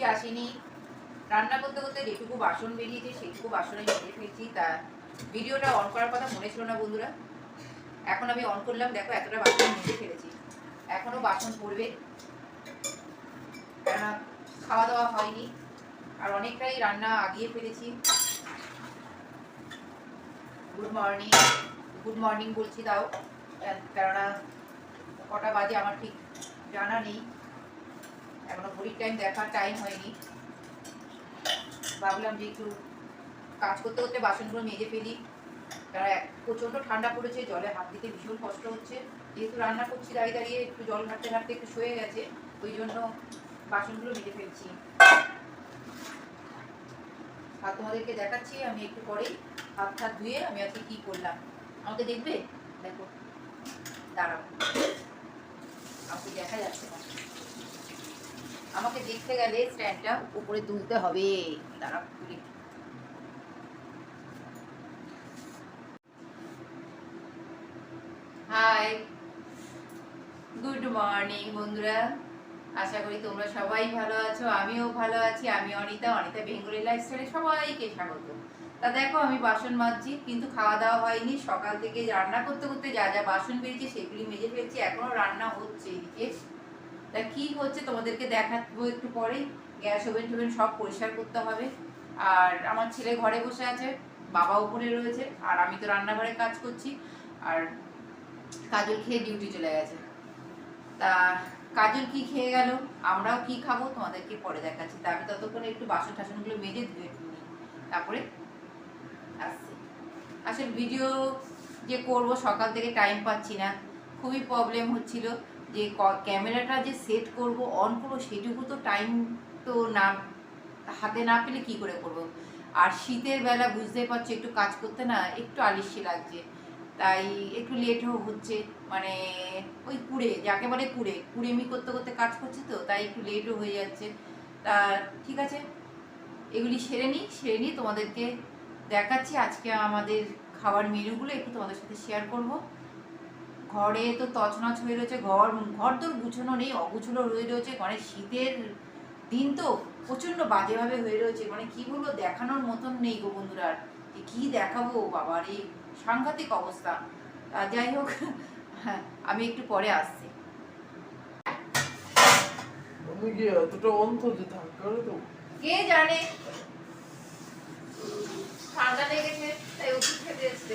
বৌদি আসেনি। রান্না করতে করতে যেটুকু বাসন বেরিয়েছে, সেটুকু বাসনে মেজে ফেলছি। তা ভিডিওটা অন করার কথা মনে ছিল না বন্ধুরা। এখন আমি অন করলাম, দেখো এতটা বাসন মেজে ফেলেছি। এখনও বাসন পড়বে। কেননা খাওয়া দাওয়া হয়নি। আর অনেকটাই রান্না আগিয়ে ফেলেছি। গুড মর্নিং গুড মর্নিং বলছি তাও। কেননা কটা বাজে আমার ঠিক জানা নেই। এখনও ঘড়ির টাইম দেখার টাইম হয়নি। ভাবলাম যে একটু কাজ করতে করতে বাসনগুলো মেজে ফেলি। কারণ প্রচণ্ড ঠান্ডা পড়েছে, জলে হাত দিতে ভীষণ কষ্ট হচ্ছে। যেহেতু রান্না করছি দাঁড়িয়ে দাঁড়িয়ে একটু জল ঘাটতে ঘাটতে একটু শুয়ে গেছে, ওই জন্য বাসনগুলো মেজে ফেলছি। আর তোমাদেরকে দেখাচ্ছি, আমি একটু পরেই হাত হাত ধুয়ে আমি আজকে কী করলাম। আমাকে দেখবে? দেখো। দাঁড়াও আমাকে দেখা যাচ্ছে না আমাকে দেখতে গেলে স্ট্যান্ডটা উপরে তুলতে হবে। তুলি। হাই গুড মর্নিং বন্ধুরা। আশা করি তোমরা সবাই ভালো আছো, আমিও ভালো আছি। আমি অনিতা অনিতা বেঙ্গলি লাইফস্টাইলে সবাইকে স্বাগত। তা দেখো, আমি বাসন মাজছি, কিন্তু খাওয়া দাওয়া হয়নি। সকাল থেকে রান্না করতে করতে যা যা বাসন বেরিয়েছে সেগুলি মেজে ফেলছি, এখনও রান্না হচ্ছে। এদিকে তা কি হচ্ছে তোমাদেরকে দেখাবো একটু পরেই। গ্যাস ওভেন টোভেন সব পরিষ্কার করতে হবে। আর আমার ছেলে ঘরে বসে আছে বাবা উপরে রয়েছে, আর আমি তো রান্নাঘরে কাজ করছি, আর কাজল খেয়ে ডিউটি চলে গেছে। তা কাজল কি খেয়ে গেল? আমরাও কি খাব? তোমাদেরকে পরে দেখাচ্ছি। তা আমি ততক্ষণে একটু বাসন টাসনগুলো মেজে ধুয়ে নিই। তারপরে আসছি। আসলে ভিডিও যে করব সকাল থেকে টাইম পাচ্ছি না। খুবই প্রবলেম হচ্ছিল। যে ক্যামেরাটা যে সেট করব অন করব, সেটুকু তো টাইম তো না, হাতে না পেলে কি করে করব? আর শীতের বেলা বুঝতে পারছ, একটু কাজ করতে না একটু আলিস্যি লাগছে। তাই একটু লেটও হচ্ছে মানে ওই কুড়ে, যাকে বলে কুড়ে কুড়েমি করতে করতে কাজ করছি তো, তাই একটু লেটও হয়ে যাচ্ছে। তা ঠিক আছে, এগুলি সেরে নিই সেরে নিই তোমাদেরকে দেখাচ্ছি আজকে আমাদের খাবার মেনুগুলো একটু তোমাদের সাথে শেয়ার করব। ঘরে তো তছনছ হয়ে রয়েছে ঘর ঘর তোর গুছানো নেই অগুছানো হয়ে রয়েছে মানে শীতের দিন তো প্রচণ্ড বাজেভাবে হয়ে রয়েছে মানে কি বলব দেখানোর মতন নেই গো বন্ধুরা যে কি দেখাবো বাবার এই সাংঘাতিক অবস্থা। তা যাই হোক আমি একটু পরে আসছি। কি জানে? ঠান্ডা লেগেছে তাই ওষুধ খেতে এসছে।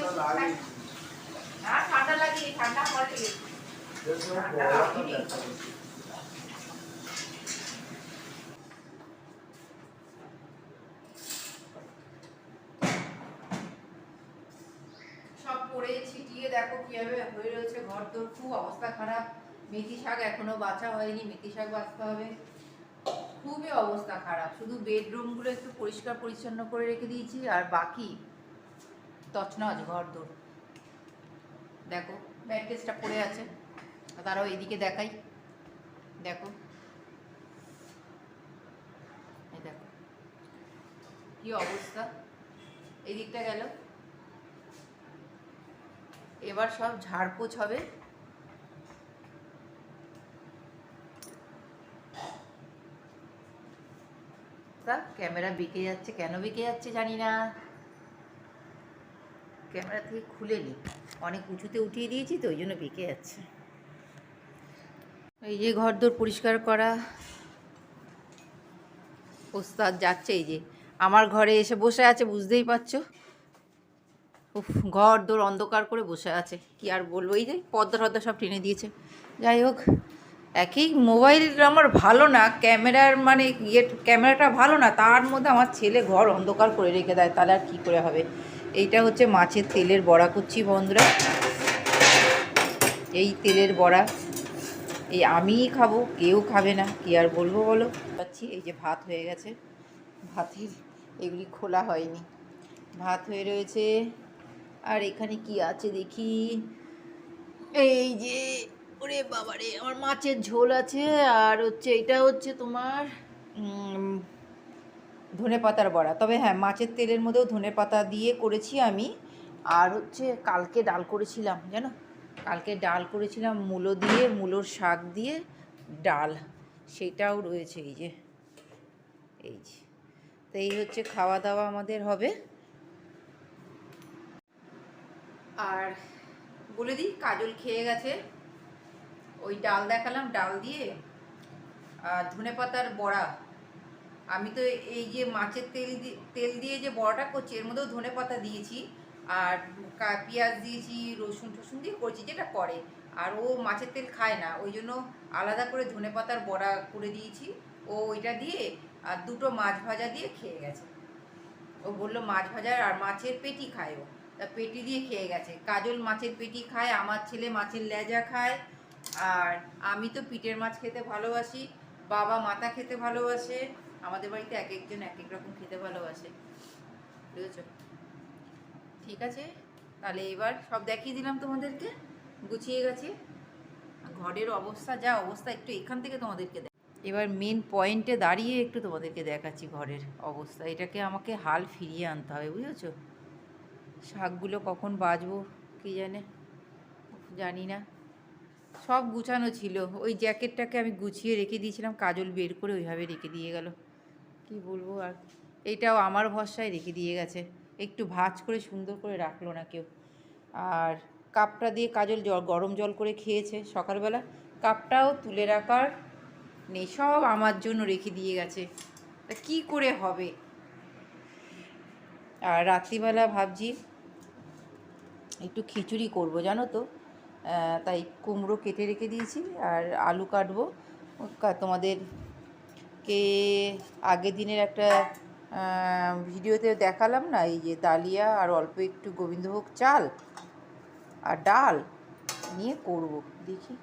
ওষুধ। না ঠান্ডা লাগে, ঠান্ডা লাগেনি। সব পড়ে, ছিটিয়ে দেখো কীভাবে হয়ে রয়েছে ঘর তোর খুব অবস্থা খারাপ। মেথি শাক এখনও বাছা হয়নি, মেথি শাক বাছতে হবে। খুবই অবস্থা খারাপ। শুধু বেডরুমগুলো একটু পরিষ্কার পরিচ্ছন্ন করে রেখে দিয়েছি, আর বাকি তছনছ ঘর দোর। দেখো ম্যাট্রেসটা পড়ে আছে, তারাও এদিকে দেখাই। দেখো। এই দেখো। কি অবস্থা? এই দিকটা গেল। এবার সব ঝাড়পোছ হবে। ক্যামেরা বেঁকে যাচ্ছে, কেন বেঁকে যাচ্ছে জানি না। ক্যামেরা থেকে খুলে নি। অনেক উঁচুতে উঠিয়ে দিয়েছি তো, ওই জন্য বেঁকে যাচ্ছে। এই যে ঘরদোর পরিষ্কার করা, ওস্তাদ যাচ্ছে এই যে। আমার ঘরে এসে বসে আছে, বুঝতেই পারছ? উফ ঘর দোর অন্ধকার করে বসে আছে, কি আর বলব? এই যে পর্দা টর্দা সব টেনে দিয়েছে। যাই হোক, একই মোবাইল আমার ভালো না, ক্যামেরার মানে ইয়ে ক্যামেরাটা ভালো না, তার মধ্যে আমার ছেলে ঘর অন্ধকার করে রেখে দেয়, তাহলে আর কী করে হবে? এইটা হচ্ছে মাছের তেলের বড়া করছি বন্ধুরা। এই তেলের বড়া। এই আমিই খাব, কেউ খাবে না, কি আর বলব বলো? পাচ্ছি, এই যে ভাত হয়ে গেছে। ভাতের এগুলি খোলা হয়নি। ভাত হয়ে রয়েছে। আর এখানে কি আছে দেখি? এই যে, ওরে বাবারে, আমার মাছের ঝোল আছে। আর হচ্ছে, এটা হচ্ছে তোমার ধনে পাতার বড়া। তবে হ্যাঁ মাছের তেলের মধ্যেও ধনে পাতা দিয়ে করেছি আমি। আর হচ্ছে কালকে ডাল করেছিলাম, জানো? কালকে ডাল করেছিলাম, মূলো দিয়ে, মূলোর শাক দিয়ে, ডাল। সেটাও রয়েছে এই যে। এই যে। তো এই হচ্ছে খাওয়া দাওয়া আমাদের হবে। আর বলে দিই, কাজল খেয়ে গেছে। ওই ডাল দেখালাম, ডাল দিয়ে। আর ধনে পাতার বড়া আমি তো এই যে মাছের তেল তেল দিয়ে যে বড়াটা করছি, এর মধ্যেও ধনে পাতা দিয়েছি আর পেঁয়াজ দিয়েছি, রসুন টসুন দিয়ে করছি, যেটা করে। আর ও মাছের তেল খায় না, ওই জন্য আলাদা করে ধনে পাতার বড়া করে দিয়েছি। ও ওইটা দিয়ে, আর দুটো মাছ ভাজা দিয়ে খেয়ে গেছে। ও বলল, মাছ ভাজা আর মাছের পেটি খায় ও। তা পেটি দিয়ে খেয়ে গেছে। কাজল মাছের পেটি খায়, আমার ছেলে মাছের লেজা খায়। আর আমি তো পিটের মাছ খেতে ভালোবাসি, বাবা মাথা খেতে ভালোবাসে। আমাদের বাড়িতে এক একজন এক এক রকম খেতে ভালোবাসে, বুঝেছ? ঠিক আছে, তাহলে এবার সব দেখিয়ে দিলাম তোমাদেরকে, গুছিয়ে গেছে। ঘরের অবস্থা, যা অবস্থা, একটু এখান থেকে তোমাদেরকে এবার মেন পয়েন্টে দাঁড়িয়ে একটু তোমাদেরকে দেখাচ্ছি ঘরের অবস্থা। এটাকে আমাকে হাল ফিরিয়ে আনতে হবে, বুঝেছ? শাকগুলো কখন বাজবো কী জানে? জানি না। সব গুছানো ছিল। ওই জ্যাকেটটাকে আমি গুছিয়ে রেখে দিয়েছিলাম, কাজল বের করে ওইভাবে রেখে দিয়ে গেল। কি বলব আর এইটাও আমার ভরসায় রেখে দিয়ে গেছে। একটু ভাজ করে সুন্দর করে রাখল না কেউ। আর কাপটা দিয়ে কাজল জল, গরম জল করে খেয়েছে সকালবেলা। কাপটাও তুলে রাখার নেই, সব আমার জন্য রেখে দিয়ে গেছে। তা কী করে হবে? আর রাত্রিবেলা ভাবছি একটু খিচুড়ি করব, জানো তো? তাই কুমড়ো কেটে রেখে দিয়েছি আর আলু কাটবো। তোমাদের কে আগের দিনের একটা ভিডিওতে দেখালাম না, এই যে ডালিয়া আর অল্প একটু গোবিন্দভোগ চাল আর ডাল নিয়ে করব। দেখি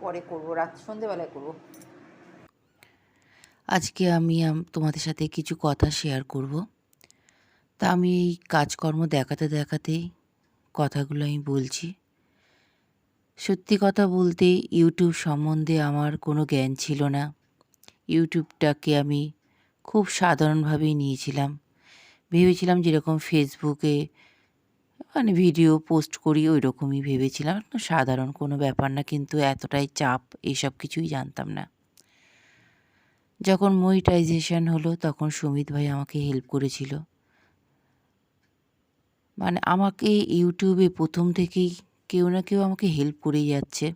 পরে করব, রাত সন্ধেবেলায় করব। আজকে আমি তোমাদের সাথে কিছু কথা শেয়ার করব। তা আমি এই কাজকর্ম দেখাতে দেখাতেই কথাগুলো আমি বলছি। সত্যি কথা বলতে ইউটিউব সম্বন্ধে আমার কোনো জ্ঞান ছিল না। ইউটিউবটাকে আমি খুব সাধারণভাবেই নিয়েছিলাম। ভেবেছিলাম যেরকম ফেসবুকে মানে ভিডিও পোস্ট করি ওই রকমই ভেবেছিলাম সাধারণ কোনো ব্যাপার না, কিন্তু এতটাই চাপ এইসব কিছুই জানতাম না। যখন মনিটাইজেশন হলো, তখন সুমিত ভাই আমাকে হেল্প করেছিল। মানে আমাকে ইউটিউবে প্রথম থেকেই কেউ না কেউ আমাকে হেল্প করেই যাচ্ছে।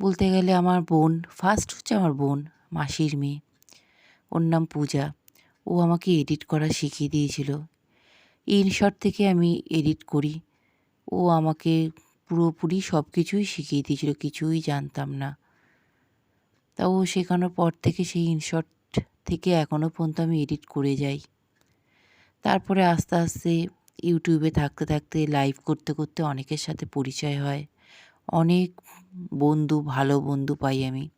বলতে গেলে আমার বোন ফার্স্ট হচ্ছে আমার বোন মাসির মেয়ে। ওর নাম পূজা। ও আমাকে এডিট করা শিখিয়ে দিয়েছিল। ইনশট থেকে আমি এডিট করি। ও আমাকে পুরোপুরি সব কিছুই শিখিয়ে দিয়েছিল, কিছুই জানতাম না। তা ও শেখানোর পর থেকে সেই ইনশট থেকে এখনও পর্যন্ত আমি এডিট করে যাই। তারপরে আস্তে আস্তে ইউটিউবে থাকতে থাকতে, লাইভ করতে করতে অনেকের সাথে পরিচয় হয়। অনেক বন্ধু, ভালো বন্ধু পাই আমি।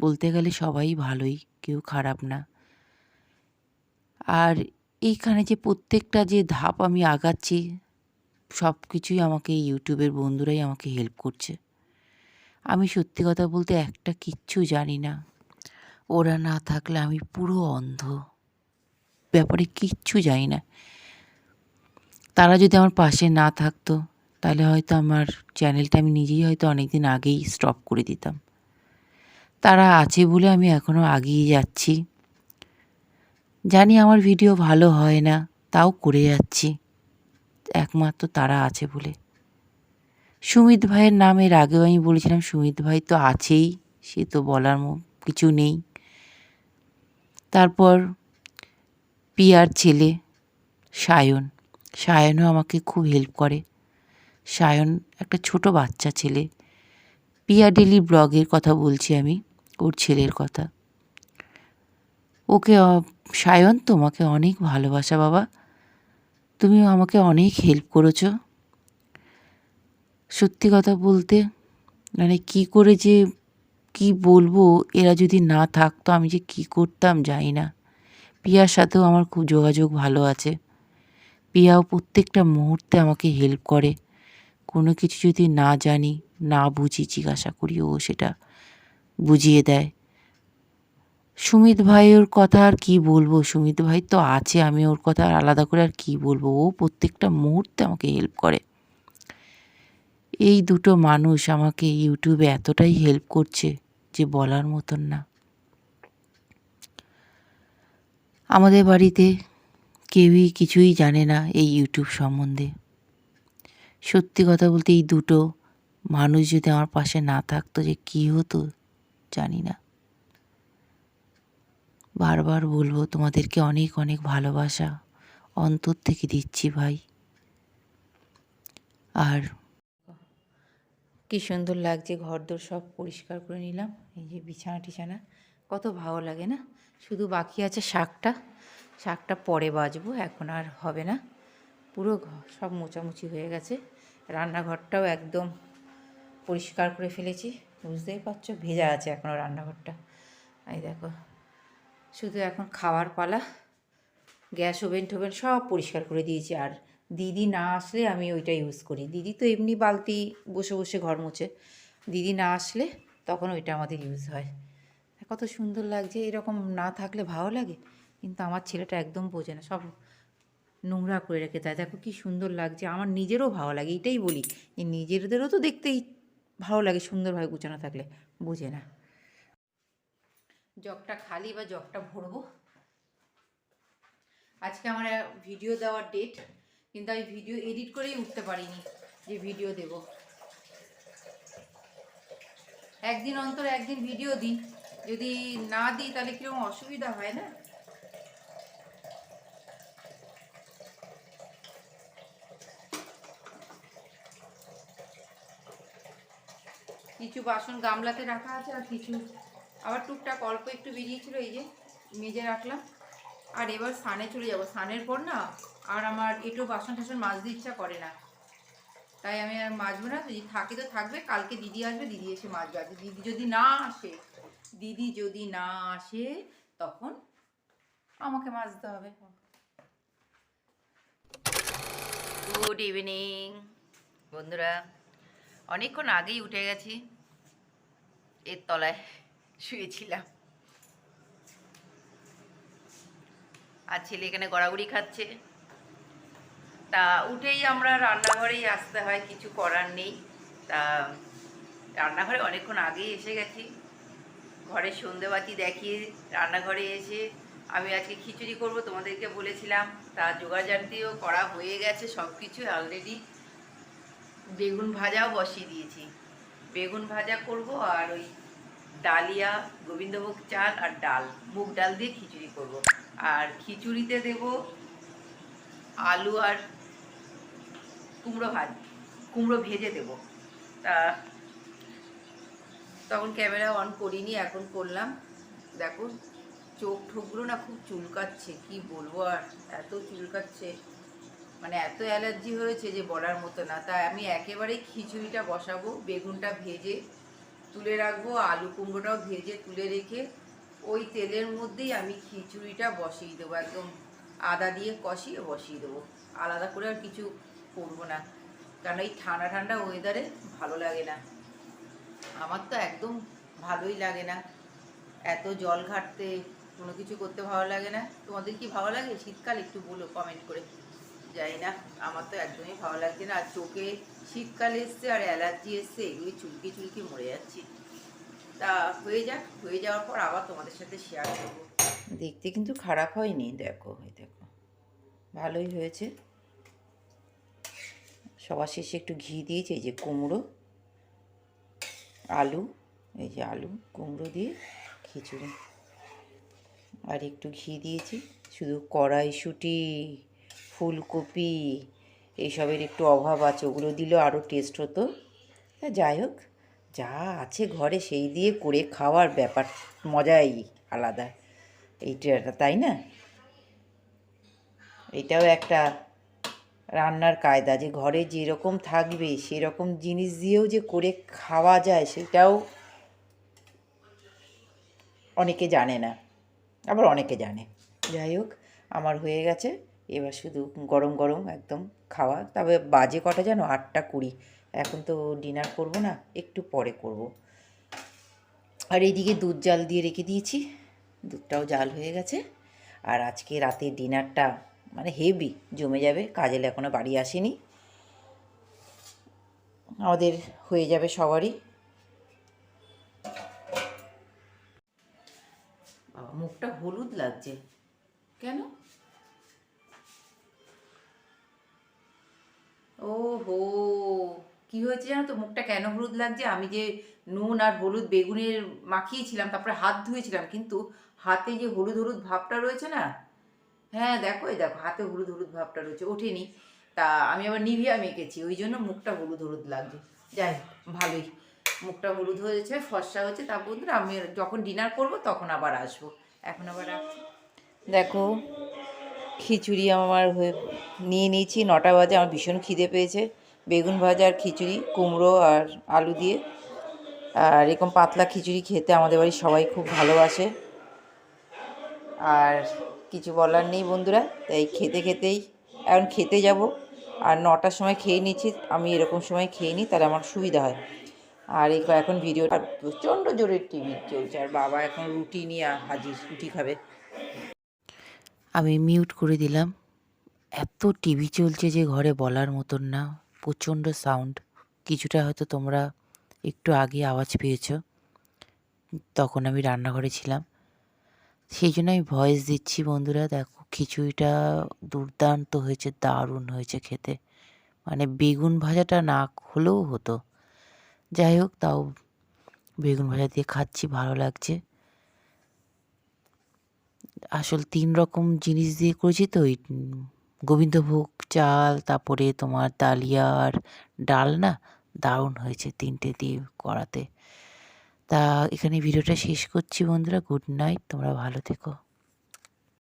বলতে গেলে সবাই ভালোই, কেউ খারাপ না। আর এইখানে যে প্রত্যেকটা যে ধাপ আমি আগাচ্ছি, সব কিছুই আমাকে ইউটিউবের বন্ধুরাই আমাকে হেল্প করছে। আমি সত্যি কথা বলতে একটা কিচ্ছু জানি না। ওরা না থাকলে আমি পুরো অন্ধ। ব্যাপারে কিচ্ছু জানি না। তারা যদি আমার পাশে না থাকতো, তাহলে হয়তো আমার চ্যানেলটা আমি নিজেই হয়তো অনেক দিন আগেই স্টপ করে দিতাম। তারা আছে বলে আমি এখনও আগিয়ে যাচ্ছি। জানি আমার ভিডিও ভালো হয় না, তাও করে যাচ্ছি। একমাত্র তারা আছে বলে। সুমিত ভাইয়ের নাম এর আগেও আমি বলেছিলাম, সুমিত ভাই তো আছেই, সে তো বলার কিছু নেই। তারপর পিয়ার ছেলে সায়ন, সায়নও আমাকে খুব হেল্প করে। সায়ন একটা ছোট বাচ্চা ছেলে। পিয়া ডেলি ব্লগের কথা বলছি আমি। ওর ছেলের কথা। ওকে সায়ন, তোমাকে অনেক ভালোবাসা, বাবা। তুমি আমাকে অনেক হেল্প করেছ। সত্যি কথা বলতে মানে কি করে যে কি বলব, এরা যদি না থাকতো, আমি যে কি করতাম জানি না। পিয়ার সাথেও আমার খুব যোগাযোগ ভালো আছে। পিয়াও প্রত্যেকটা মুহূর্তে আমাকে হেল্প করে। কোনো কিছু যদি না জানি, না বুঝি, জিজ্ঞাসা করি ও সেটা। বুঝিয়ে দেয়। সুমিত ভাই ওর কথা আর কি বলব? সুমিত ভাই তো আছে, আমি ওর কথা আর আলাদা করে আর কি বলব? ও প্রত্যেকটা মুহূর্তে আমাকে হেল্প করে। এই দুটো মানুষ আমাকে ইউটিউবে এতটাই হেল্প করছে যে বলার মতন না। আমাদের বাড়িতে কেউই কিছুই জানে না এই ইউটিউব সম্বন্ধে। সত্যি কথা বলতে এই দুটো মানুষ যদি আমার পাশে না থাকতো যে কী হতো? জানি না বারবার বলব, তোমাদেরকে অনেক অনেক ভালোবাসা অন্তর থেকে দিচ্ছি ভাই। আর কি সুন্দর লাগছে, ঘরদোর সব পরিষ্কার করে নিলাম, এই যে বিছানা টিছানা। কত ভালো লাগে না? শুধু বাকি আছে শাকটা শাকটা পরে বাজবো, এখন আর হবে না। পুরো সব মোচামুচি হয়ে গেছে। রান্নাঘরটাও একদম পরিষ্কার করে ফেলেছি। বুঝতেই পারছ, ভেজা আছে এখনও রান্নাঘরটা। এই দেখো, শুধু এখন খাওয়ার পালা। গ্যাস ওভেন টোভেন সব পরিষ্কার করে দিয়েছি, আর দিদি না আসলে আমি ওইটা ইউজ করি। দিদি তো এমনি বালতি বসে বসে ঘর মুছে। দিদি না আসলে তখন ওইটা আমাদের ইউজ হয়। কত সুন্দর লাগছে, এরকম না থাকলে ভালো লাগে, কিন্তু আমার ছেলেটা একদম বোঝে না, সব নোংরা করে রেখে দেয়। দেখো কি সুন্দর লাগছে, আমার নিজেরও ভালো লাগে, এটাই বলি। যে নিজেদেরও তো দেখতেই ভালো লাগে সুন্দরভাবে গুছানো থাকলে, বুঝে না। জগটা খালি বা জগটা ভরবো? আজকে আমার ভিডিও দেওয়ার ডেট কিন্তু আমি ভিডিও এডিট করেই উঠতে পারিনি যে ভিডিও দেব। একদিন অন্তর একদিন ভিডিও দিই, যদি না দিই তাহলে কীরকম অসুবিধা হয় না? কিছু বাসন গামলাতে রাখা আছে আর কিছু আবার টুকটাক অল্প একটু বেরিয়েছিল এই যে মেজে রাখলাম। আর এবার সানে চলে যাব। সানের পর না আর আমার একটু বাসন টাসন মাজতে ইচ্ছা করে না। তাই আমি আর মাজবো না। যদি থাকে তো থাকবে। কালকে দিদি আসবে, দিদি এসে মাজবে। আর দিদি যদি না আসে, দিদি যদি না আসে, তখন আমাকে মাজতে হবে। গুড ইভিনিং বন্ধুরা অনেকক্ষণ আগেই উঠে গেছি। এর তলায় শুয়েছিলাম। আর ছেলে এখানে গড়াগড়ি খাচ্ছে। তা উঠেই আমরা রান্নাঘরেই আসতে হয়, কিছু করার নেই। তা রান্নাঘরে অনেকক্ষণ আগেই এসে গেছি। ঘরে সন্ধেবাতি দেখিয়ে রান্নাঘরে এসে আমি আজকে খিচুড়ি করব তোমাদেরকে বলেছিলাম। তা জোগাড়জান্তিও করা হয়ে গেছে সব কিছু অলরেডি বেগুন ভাজাও বসিয়ে দিয়েছি। বেগুন ভাজা করব আর ওই ডালিয়া, গোবিন্দভোগ চাল আর ডাল, মুগ ডাল দিয়ে খিচুড়ি করব। আর খিচুড়িতে দেব আলু আর কুমড়ো ভাজ, কুমড়ো ভেজে দেব। তা তখন ক্যামেরা অন করিনি, এখন করলাম। দেখো, চোখ ঠোকগুলো না খুব চুলকাচ্ছে, কি বলব আর, এত চুলকাচ্ছে। মানে এত অ্যালার্জি হয়েছে যে বলার মতো না। তাই আমি একেবারেই খিচুড়িটা বসাবো, বেগুনটা ভেজে তুলে রাখব, আলু কুমড়োটাও ভেজে তুলে রেখে ওই তেলের মধ্যেই আমি খিচুড়িটা বসিয়ে দেবো, একদম আদা দিয়ে কষিয়ে বসিয়ে দেবো। আলাদা করে আর কিছু করব না, কারণ এই ঠান্ডা ঠান্ডা ওয়েদারে ভালো লাগে না। আমার তো একদম ভালোই লাগে না। এত জল ঘাটতে কোনো কিছু করতে ভালো লাগে না। তোমাদের কি ভালো লাগে? শীতকাল একটু বলো কমেন্ট করে। যাই না, আমার তো একদমই ভালো লাগছে না। আর চোখে শীতকাল এসছে আর অ্যালার্জি এসছে এগুলি চুলকি চুলকি মরে যাচ্ছি। তা হয়ে যাক, হয়ে যাওয়ার পর আবার তোমাদের সাথে শেয়ার করব। দেখতে কিন্তু খারাপ হয়নি, দেখো দেখো। ভালোই হয়েছে। সবার শেষে একটু ঘি দিয়েছি, এই যে কুমড়ো, আলু, এই যে আলু, কুমড়ো দিয়ে খিচুড়ি। আর একটু ঘি দিয়েছি, শুধু কড়াইশুঁটি। ফুলকপি, এইসবের একটু অভাব আছে, ওগুলো দিলেও আরও টেস্ট হতো। যাই হোক, যা আছে ঘরে সেই দিয়ে করে খাওয়ার ব্যাপার, মজাই আলাদা। এইটা তাই না? এটাও একটা রান্নার কায়দা যে ঘরে যেরকম থাকবে, সেরকম জিনিস দিয়েও যে করে খাওয়া যায়, সেটাও অনেকে জানে না, আবার অনেকে জানে। যাই হোক, আমার হয়ে গেছে। এবার শুধু গরম গরম একদম খাওয়া। তবে বাজে কটা যেন? আটটা কুড়ি। এখন তো ডিনার করব না একটু পরে করব। আর এইদিকে দুধ জাল দিয়ে রেখে দিয়েছি। দুধটাও জাল হয়ে গেছে। আর আজকে রাতে ডিনারটা মানে হেভি জমে যাবে কাজেল এখনও বাড়ি আসেনি। আমাদের হয়ে যাবে সবারই। মুখটা হলুদ লাগছে। কেন? ও হো কি হয়েছে জানো তো? মুখটা কেন হলুদ লাগছে? আমি যে নুন আর হলুদ বেগুনের মাখিয়েছিলাম, তারপরে হাত ধুয়েছিলাম, কিন্তু হাতে যে হলুদ হলুদ ভাবটা রয়েছে না? হ্যাঁ দেখো, এই দেখো, হাতে হলুদ হলুদ ভাবটা রয়েছে, ওঠেনি। তা আমি আবার নিভিয়া মেখেছি, ওই জন্য মুখটা হলুদ হলুদ লাগছে। যাই ভালোই, মুখটা হলুদ হয়েছে, ফর্সা হয়েছে, তারপর আমি যখন ডিনার করব তখন আবার আসব। এখন আবার রাখছি। দেখো খিচুড়ি আমার নিয়ে নিয়েছি। নটা বাজে আমার ভীষণ খিদে পেয়েছে। বেগুন ভাজা আর খিচুড়ি, কুমড়ো আর আলু দিয়ে। আর এরকম পাতলা খিচুড়ি খেতে আমাদের বাড়ির সবাই খুব ভালোবাসে। আর কিছু বলার নেই বন্ধুরা, তাই খেতে খেতেই এখন খেতে যাব। আর নটার সময় খেয়ে নিচ্ছি, আমি এরকম সময় খেয়ে নিই, তাহলে আমার সুবিধা হয়। আর এই এখন ভিডিওটা প্রচণ্ড জোরে টিভি চলছে, আর বাবা এখন রুটি নিয়ে হাজির, রুটি খাবে। আমি মিউট করে দিলাম। এত টিভি চলছে যে ঘরে বলার মতন না। প্রচণ্ড সাউন্ড কিছুটা হয়তো তোমরা একটু আগে আওয়াজ পেয়েছ। তখন আমি রান্নাঘরে ছিলাম। সেই জন্য আমি ভয়েস দিচ্ছি বন্ধুরা। দেখো, খিচুড়িটা দুর্দান্ত হয়েছে, দারুণ হয়েছে খেতে। মানে বেগুন ভাজাটা না হলেও হতো। যাই হোক, তাও বেগুন ভাজা দিয়ে খাচ্ছি, ভালো লাগছে। আসল তিন রকম জিনিস দিয়ে করেছি তো ওই গোবিন্দভোগ চাল, তারপরে তোমার দালিয়া আর ডাল না, দারুণ হয়েছে তিনটে দিয়ে করাতে। তা এখানে ভিডিওটা শেষ করছি বন্ধুরা, গুড নাইট, তোমরা ভালো থেকো।